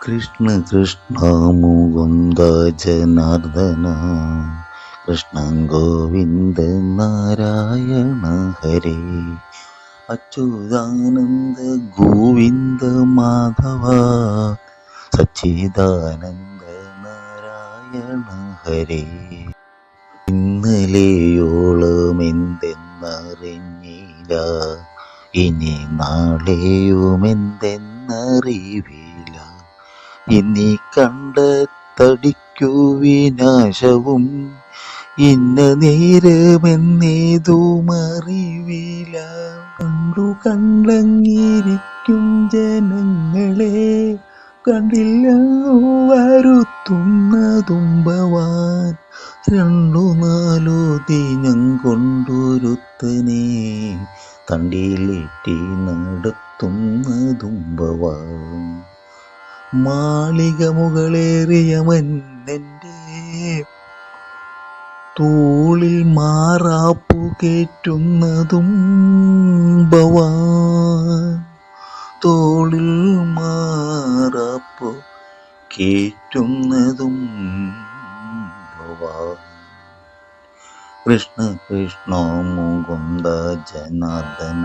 കൃഷ്ണ കൃഷ്ണ മുകുന്ദ ജനാർദ്ദന കൃഷ്ണ ഗോവിന്ദ നാരായണ ഹരേ. അച്യുതാനന്ദ ഗോവിന്ദ മാധവ സച്ചിദാനന്ദ നാരായണ ഹരേ. ഇന്നലെയോളം എന്തെന്നറിഞ്ഞില്ല ഇനി നാളെയും എന്തെന്നറിവില്ല ഇനി കണ്ട തടിക്കു വിനാശവും. ഇന്ന നേരമെന്നേതുമറിവില. കണ്ടു കണ്ടങ്ങിരിക്കും ജനങ്ങളെ. കണ്ടില്ല വരുത്തുന്ന ഭവാൻ രണ്ടു നാലു ദിനം കൊണ്ടൊരുത്തനെ തണ്ടിയിലേറ്റി നടത്തുന്ന ഭവാൻ മാളിക മുകളേറിയ മന്നന്റെ തോളിൽ മാറാപ്പു കേറ്റുന്നതും ഭവാൻ. തോളിൽ മാറാപ്പു കേറ്റുന്നതും ഭവാൻ. കൃഷ്ണ കൃഷ്ണ മുകുന്ദ ജനാർദ്ദന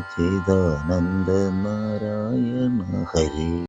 സച്ചിദാനന്ദ നാരായണ ഹരേ.